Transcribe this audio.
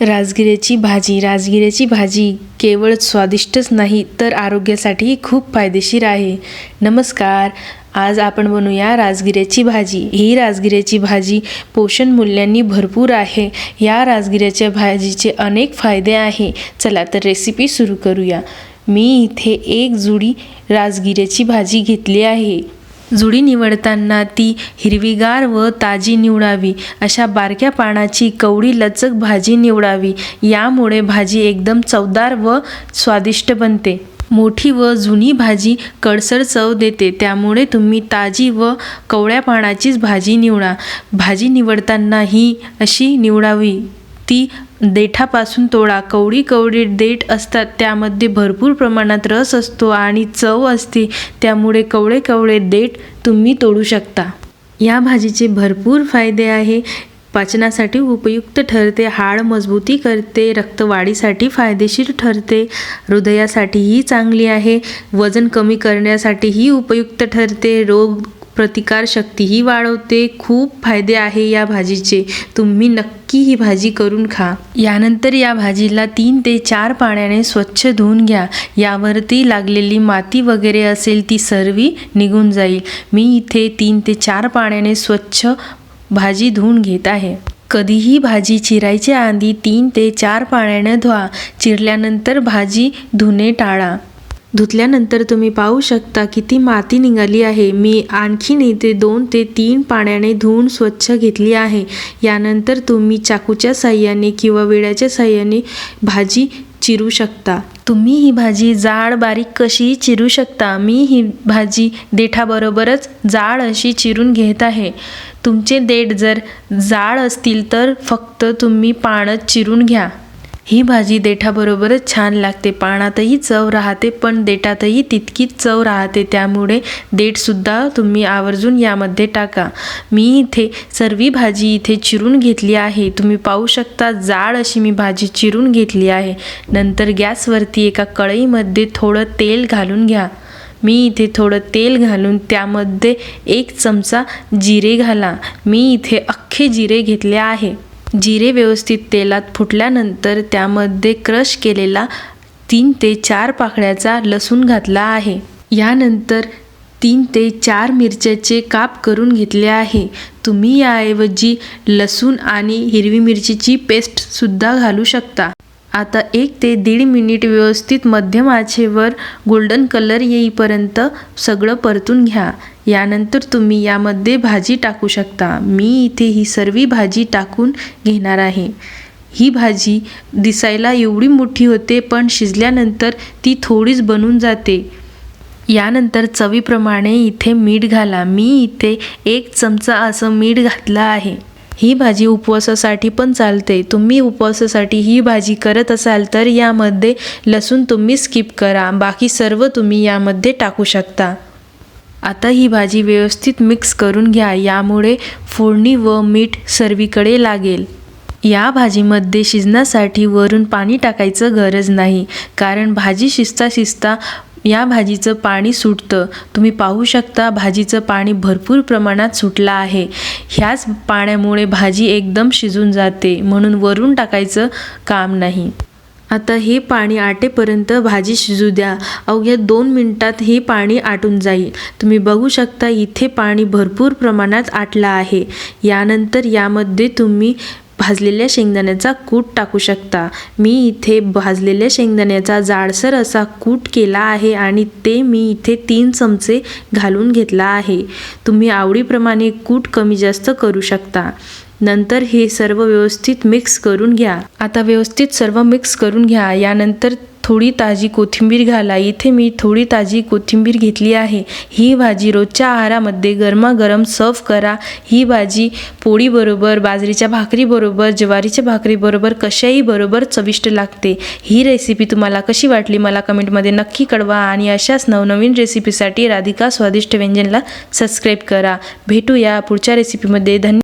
राजगिऱ्याची भाजी. राजगिऱ्याची भाजी केवळ स्वादिष्टच नाही तर आरोग्यासाठीही खूप फायदेशीर आहे. नमस्कार आज आपण बनवूया राजगिऱ्याची भाजी. ही राजगिऱ्याची भाजी पोषण मूल्यांनी भरपूर आहे. या राजगिऱ्याच्या भाजीचे अनेक फायदे आहे. चला तर रेसिपी सुरू करूया. मी इथे एक जुडी राजगिऱ्याची भाजी घेतली आहे. जुडी निवडताना ती हिरवीगार व ताजी निवडावी. अशा बारक्या पानाची कवडी लचक भाजी निवडावी. यामुळे भाजी एकदम चवदार व स्वादिष्ट बनते. मोठी व जुनी भाजी कडसर चव देते. त्यामुळे तुम्ही ताजी व कवळ्या पानाचीच भाजी निवडा. भाजी निवडताना ही अशी निवडावी. ती देठापासून तोडा. कवडी कवडी देठ असतात त्यामध्ये भरपूर प्रमाणात रस असतो आणि चव असते. त्यामुळे कवळे कवळे देठ तुम्ही तोडू शकता. या भाजीचे भरपूर फायदे आहे. पाचनासाठी उपयुक्त ठरते हाड मजबूती करते रक्तवाढीसाठी फायदेशीर ठरते. हृदयासाठीही चांगली आहे. वजन कमी करण्यासाठीही उपयुक्त ठरते. रोग प्रतिकारशक्तीही वाढवते. खूप फायदे आहे या भाजीचे. तुम्ही नक्की ही भाजी करून खा. यानंतर या भाजीला तीन ते चार पाण्याने स्वच्छ धुवून घ्या. यावरती लागलेली माती वगैरे असेल ती सर्वी निघून जाईल. मी इथे तीन ते चार पाण्याने स्वच्छ भाजी धुवून घेत आहे. कधीही भाजी चिरायच्या आधी तीन ते चार पाण्याने धुवा. चिरल्यानंतर भाजी धुणे टाळा. धुतल्यानंतर तुम्ही पाहू शकता किती माती निघाली आहे. मी आणखीन इथे दोन ते तीन पाण्याने धुवून स्वच्छ घेतली आहे. यानंतर तुम्ही चाकूच्या साह्याने किंवा विड्याच्या साह्याने भाजी चिरू शकता. तुम्ही ही भाजी जाड बारीक कशीही चिरू शकता? मी ही भाजी देठाबरोबरच जाड अशी चिरून घेत आहे. तुमचे देठ जर जाड असतील तर फक्त तुम्ही पानच चिरून घ्या. ही भाजी देठाबरोबरच छान लागते. पानातही चव राहते पण देठातही तितकीच चव राहते. त्यामुळे देठसुद्धा तुम्ही आवर्जून यामध्ये टाका. मी इथे सर्व भाजी इथे चिरून घेतली आहे. तुम्ही पाहू शकता जाड अशी मी भाजी चिरून घेतली आहे. नंतर गॅसवरती एका कढईमध्ये थोडं तेल घालून घ्या. मी इथे थोडं तेल घालून त्यामध्ये एक चमचा जिरे घाला. मी इथे अख्खे जिरे घेतले आहे. जिरे व्यवस्थित तेलात फुटल्यानंतर त्यामध्ये क्रश केलेला तीन ते चार पाकळ्याचा लसूण घातला आहे. यानंतर तीन ते चार मिरच्याचे काप करून घेतले आहे. तुम्ही याऐवजी लसूण आणि हिरवी मिरचीची पेस्टसुद्धा घालू शकता. आता एक ते दीड मिनिट व्यवस्थित मध्यम आचेवर गोल्डन कलर येईपर्यंत सगळं परतून घ्या. यानंतर तुम्ही यामध्ये भाजी टाकू शकता. मी इथे ही सर्व भाजी टाकून घेणार आहे. ही भाजी दिसायला एवढी मोठी होते पण शिजल्यानंतर ती थोडीच बनून जाते. यानंतर चवीप्रमाणे इथे मीठ घाला. मी इथे एक चमचा असं मीठ घातलं आहे. ही भाजी उपवासासाठी पण चालते. तुम्ही उपवासासाठी ही भाजी करत असाल तर यामध्ये लसूण तुम्ही स्किप करा. बाकी सर्व तुम्ही यामध्ये टाकू शकता. आता ही भाजी व्यवस्थित मिक्स करून घ्या. यामुळे फोडणी व मीठ सर्वीकडे लागेल. या भाजीमध्ये शिजण्यासाठी वरून पाणी टाकायचं गरज नाही. कारण भाजी शिजता शिजता या भाजीचं पाणी सुटतं. तुम्ही पाहू शकता भाजीचं पाणी भरपूर प्रमाणात सुटलं आहे. ह्याच पाण्यामुळे भाजी एकदम शिजून जाते. म्हणून वरून टाकायचं काम नाही. आता हे पाणी आटेपर्यंत भाजी शिजू द्या. अवघ्या दोन मिनटात हे पाणी आटून जाईल. तुम्ही बघू शकता इथे पाणी भरपूर प्रमाणात आटलं आहे. यानंतर यामध्ये तुम्ही भाजलेल्या शेंगदाण्याचा कूट टाकू शकता. मी इथे भाजलेल्या शेंगदाण्याचा जाडसर असा कूट केला आहे आणि ते मी इथे तीन चमचे घालून घेतला आहे. तुम्ही आवडीप्रमाणे कूट कमी जास्त करू शकता. नंतर हे सर्व व्यवस्थित मिक्स करून घ्या. आता व्यवस्थित सर्व मिक्स करून घ्या. यानंतर थोडी ताजी कोथिंबीर घाला. इथे मी थोडी ताजी कोथिंबीर घेतली आहे. ही भाजी रोजच्या आहारामध्ये गरमागरम सर्व करा. ही भाजी पोळीबरोबर बाजरीच्या भाकरीबरोबर ज्वारीच्या भाकरीबरोबर कशाही बरोबर चविष्ट लागते. ही रेसिपी तुम्हाला कशी वाटली मला कमेंटमध्ये नक्की कळवा आणि अशाच नवनवीन रेसिपीसाठी राधिका स्वादिष्ट व्यंजनला सबस्क्राईब करा. भेटूया पुढच्या रेसिपीमध्ये धन्य